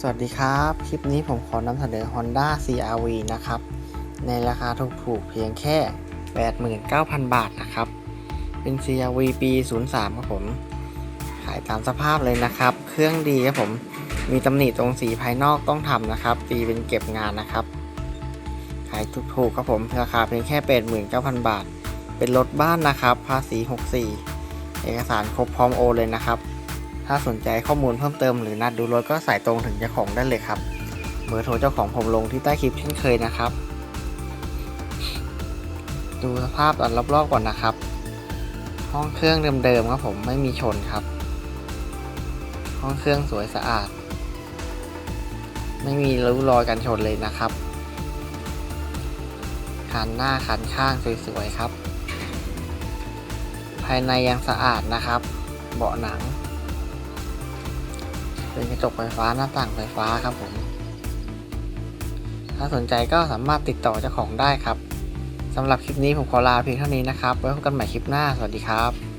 สวัสดีครับ คลิปนี้ผมขอนำเสนอ Honda CRV นะครับ ในราคาถูกๆเพียงแค่ 89,000 บาทนะครับ เป็น CRV ปี 03 ครับผม ขายตามสภาพเลยนะครับ เครื่องดีครับผม มีตำหนิตรงสีภายนอกต้องทำนะครับปีเป็นเก็บงานนะครับ ขายถูกๆครับผม ราคาเพียงแค่ 89,000 บาท เป็นรถบ้านนะครับ ภาษี 64 เอกสารครบพร้อมโอเลยนะครับ ถ้าสนใจข้อมูลเพิ่มเติมหรือนัดดูรถก็สายตรงถึงเจ้าของได้เลยครับ เบอร์โทรเจ้าของผมลงที่ใต้คลิปเช่นเคยนะครับ ดูสภาพตอนรอบๆก่อนนะครับ ห้องเครื่องเดิมๆครับผมไม่มีชนครับ ห้องเครื่องสวยสะอาด ไม่มีริ้วรอยกันชนเลยนะครับคันหน้าคันข้างสวยๆครับ ภายในยังสะอาดนะครับ เบาะหนัง เป็นกระจกไฟฟ้าหน้าต่างไฟฟ้าครับผม ถ้าสนใจก็สามารถติดต่อเจ้าของได้ครับสำหรับคลิปนี้ผมขอลาเพียงเท่านี้นะครับ ไว้พบกันใหม่คลิปหน้า สวัสดีครับ